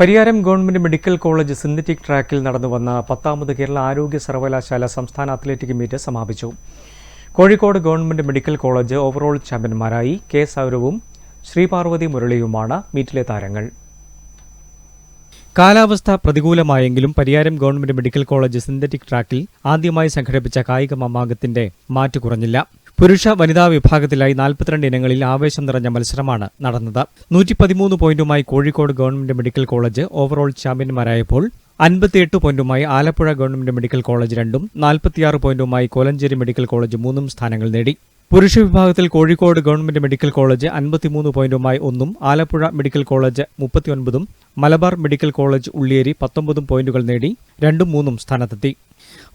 Pariyaram government medical college synthetic ട്രാക്കിൽ നടന്നു വന്ന പത്താമത് കേരള ആരോഗ്യ സർവകലാശാല സംസ്ഥാന അത്ലറ്റിക് മീറ്റ് സമാപിച്ചു. Kozhikode government medical college overall ചാമ്പ്യന്മാരായി K സൗരവും ശ്രീപാർവതി മുരളിയുമാണ് മീറ്റിലെ താരങ്ങൾ. കാലാവസ്ഥ പ്രതികൂലമായെങ്കിലും Pariyaram government medical college synthetic ട്രാക്കിൽ ആദ്യമായി സംഘടിപ്പിച്ച കായിക മമാകത്തിന്റെ മാറ്റു കുറഞ്ഞില്ല. പുരുഷ വനിതാ വിഭാഗത്തിലായി നാൽപ്പത്തിരണ്ട് ഇനങ്ങളിൽ ആവേശം നിറഞ്ഞ മത്സരമാണ് നടന്നത്. നൂറ്റി പതിമൂന്ന് പോയിന്റുമായി Kozhikode government medical college overall ചാമ്പ്യന്മാരായപ്പോൾ അൻപത്തിയെട്ട് പോയിന്റുമായി ആലപ്പുഴ ഗവൺമെന്റ് മെഡിക്കൽ കോളേജ് രണ്ടും നാൽപ്പത്തിയാറ് പോയിന്റുമായി കോലഞ്ചേരി മെഡിക്കൽ കോളേജ് മൂന്നും സ്ഥാനങ്ങൾ നേടി. പുരുഷ വിഭാഗത്തിൽ കോഴിക്കോട് ഗവൺമെന്റ് മെഡിക്കൽ കോളേജ് അൻപത്തിമൂന്ന് പോയിന്റുമായി ഒന്നും ആലപ്പുഴ മെഡിക്കൽ കോളേജ് മുപ്പത്തിയൊൻപതും മലബാർ മെഡിക്കൽ കോളേജ് ഉള്ളിയേരി പത്തൊമ്പതും പോയിന്റുകൾ നേടി രണ്ടും മൂന്നും സ്ഥാനത്തെത്തി.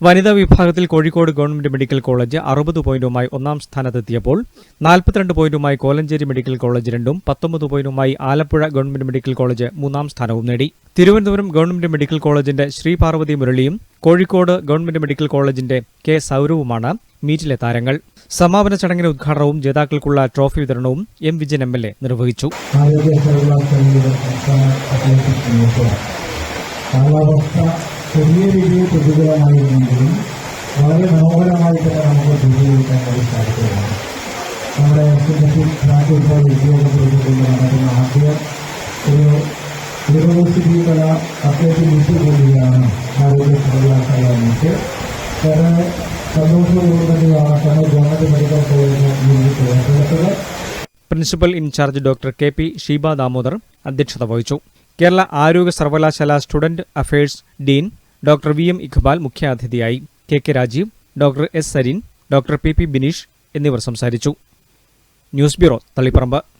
വനിതാ വിഭാഗത്തിൽ കോഴിക്കോട് ഗവൺമെന്റ് മെഡിക്കൽ കോളേജ് അറുപത് പോയിന്റുമായി ഒന്നാം സ്ഥാനത്തെത്തിയപ്പോൾ നാൽപ്പത്തിരണ്ട് പോയിന്റുമായി കോലഞ്ചേരി മെഡിക്കൽ കോളേജ് രണ്ടും പത്തൊമ്പത് പോയിന്റുമായി ആലപ്പുഴ ഗവൺമെന്റ് മെഡിക്കൽ കോളേജ് മൂന്നാം സ്ഥാനവും നേടി. തിരുവനന്തപുരം ഗവൺമെന്റ് മെഡിക്കൽ കോളേജിന്റെ ശ്രീപാർവതി മുരളിയും കോഴിക്കോട് ഗവൺമെന്റ് മെഡിക്കൽ കോളേജിന്റെ കെ സൗരവുമാണ് മീറ്റിലെ താരങ്ങൾ. സമാപന ചടങ്ങിന്റെ ഉദ്ഘാടനവും ജേതാക്കൾക്കുള്ള ട്രോഫി വിതരണവും M Vijayan M L A നിർവഹിച്ചു. കാലാവസ്ഥ ചെറിയ രീതിയിൽ വളരെ മനോഹരമായി തന്നെ നമുക്ക് വിജയിക്കാൻ വേണ്ടി സാധിക്കുകയാണ് നമ്മുടെ സിന്തറ്റിക് ട്രാക്ക് ഇപ്പോൾ ആദ്യ ഒരു യൂണിവേഴ്സിറ്റി കല അത്യാവശ്യം മീറ്റ് കൂടിയാണ് ആരോഗ്യ സർവകലാശാല meet principal incharge doctor K P Sheeba Damodar അധ്യക്ഷത വഹിച്ചു. കേരള ആരോഗ്യ സർവകലാശാല student affairs dean doctor V M Iqbal മുഖ്യാതിഥിയായി. K K Rajeev doctor S Sareen doctor P P Bineesh എന്നിവർ സംസാരിച്ചു. News bureau Taliparamba.